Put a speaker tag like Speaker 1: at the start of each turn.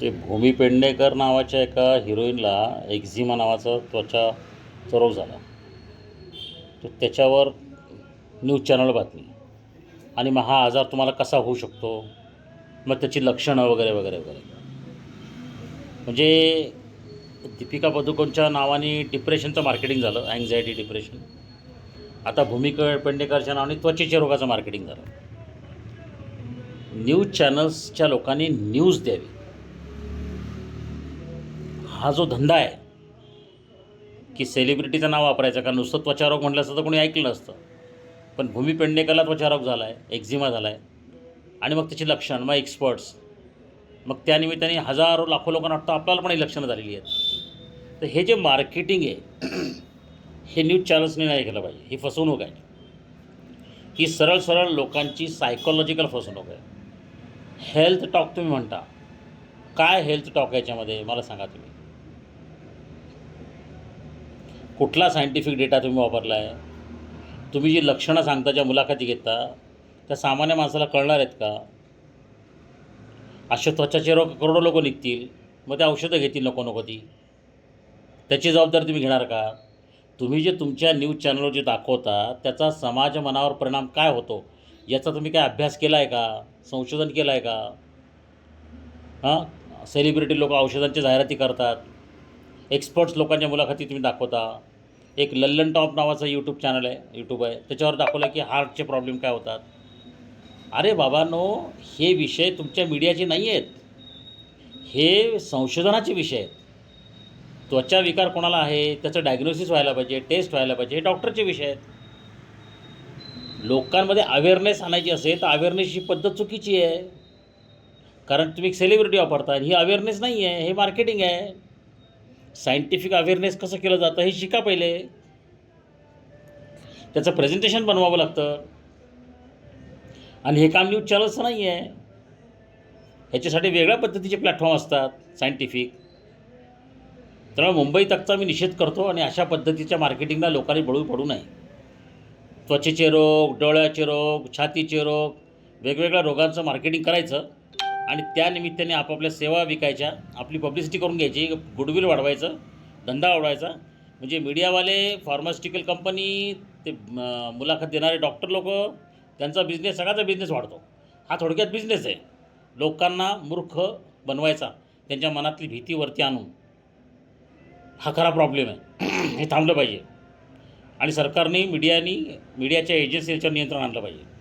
Speaker 1: ते भूमी पेडणेकर नावाच्या एका हिरोईनला एक्झिमा नावाचा त्वचाचा रोग झाला. तर त्याच्यावर न्यूज चॅनल बातमी. आणि मग हा आजार तुम्हाला कसा होऊ शकतो? मग त्याची लक्षणं वगैरे वगैरे वगैरे. म्हणजे दीपिका पदुकोणच्या नावाने डिप्रेशनचं मार्केटिंग झालं अँझायटी डिप्रेशन आता भूमिका पेंडेकरच्या नावाने त्वचेच्या रोगाचं मार्केटिंग झालं. न्यूज चॅनल्सच्या लोकांनी न्यूज द्यावी. हा जो धंदा आहे की सेलिब्रिटीचं नाव वापरायचं का नुसतं त्वचारोग म्हटलं असतं तर कोणी ऐकलं नसतं पण भूमी पेडणेकरला त्वचारोग झाला आहे एक्झिमा झाला आहे आणि मग त्याची लक्षण मग एक्सपर्ट्स मग त्यानिमित्ताने हजारो लाखो लोकांना वाटतं आपल्याला पण ही लक्षणं झालेली आहेत. तर हे जे मार्केटिंग आहे हे न्यूज चॅनल्सने नाही केलं पाहिजे. ही फसवणूक आहे. ही सरळ सरळ लोकांची सायकोलॉजिकल फसवणूक आहे. हेल्थ टॉक तुम्ही म्हणता. काय हेल्थ टॉक याच्यामध्ये? मला सांगा तुम्ही. कुठला सायंटिफिक डेटा तुम्ही वापरला आहे? तुम्ही जी लक्षणं सांगता ज्या मुलाखती घेता त्या सामान्य माणसाला कळणार आहेत का? अशा त्वचाचे रोग करोडो लोक निघतील. मग ते औषधं घेतील नको नको ती. त्याची जबाबदारी तुम्ही घेणार का? तुम्ही जे तुमच्या न्यूज चॅनलवर जे दाखवता त्याचा समाज मनावर परिणाम काय होतो? याचा तुम्ही काय अभ्यास केला आहे का? संशोधन केलं आहे का? हां? सेलिब्रिटी लोक औषधांच्या जाहिराती करतात. एक्सपर्ट्स लोकांच्या मुलाखती तुम्ही दाखवता. एक लल्लन टॉप नावाचं यूट्यूब चॅनल आहे यूट्यूब आहे. त्याच्यावर दाखवलं की हार्टचे प्रॉब्लेम काय होतात. अरे बाबांनो हे विषय तुमच्या मीडियाचे नाही आहेत हे संशोधनाचे विषय आहेत. त्वचा विकार कोणाला आहे? त्याचं डायग्नोसिस व्हायला पाहिजे टेस्ट व्हायला पाहिजे हे डॉक्टरचे विषय आहेत. लोकांमध्ये अवेअरनेस आणायची असेल तर अवेअरनेसची पद्धत चुकीची आहे. कारण तुम्ही सेलिब्रिटी वापरता ही अवेअरनेस नाही आहे हे मार्केटिंग आहे. सायंटिफिक अवेअरनेस कसं केलं जातं हे शिका पहिले. त्याचं प्रेझेंटेशन बनवावं लागतं. आणि हे काम न्यूज चॅनल्सचं नाही आहे ह्याच्यासाठी वेगळ्या पद्धतीचे प्लॅटफॉर्म असतात सायंटिफिक त्यामुळे मुंबई तकचा मी निषेध करतो आणि अशा पद्धतीच्या मार्केटिंगला लोकांनी बळू पडू नये. त्वचेचे रोग डोळ्याचे रोग छातीचे रोग वेगवेगळ्या रोगांचं मार्केटिंग करायचं. आणि त्यानिमित्ताने आपापल्या सेवा विकायच्या आपली पब्लिसिटी करून घ्यायची गुडविल वाढवायचं धंदा वाढवायचा. म्हणजे मीडियावाले फार्मास्युटिकल कंपनी ते मुलाखत देणारे डॉक्टर लोक त्यांचा बिझनेस सगळ्याचा बिझनेस वाढतो. हा थोडक्यात बिझनेस आहे. लोकांना मूर्ख बनवायचा त्यांच्या मनातली भीती वरती आणून. हा खरा प्रॉब्लेम आहे. हे थांबलं पाहिजे. आणि सरकारने मीडियानी मीडियाच्या एजन्सी याच्यावर नियंत्रण आणलं पाहिजे.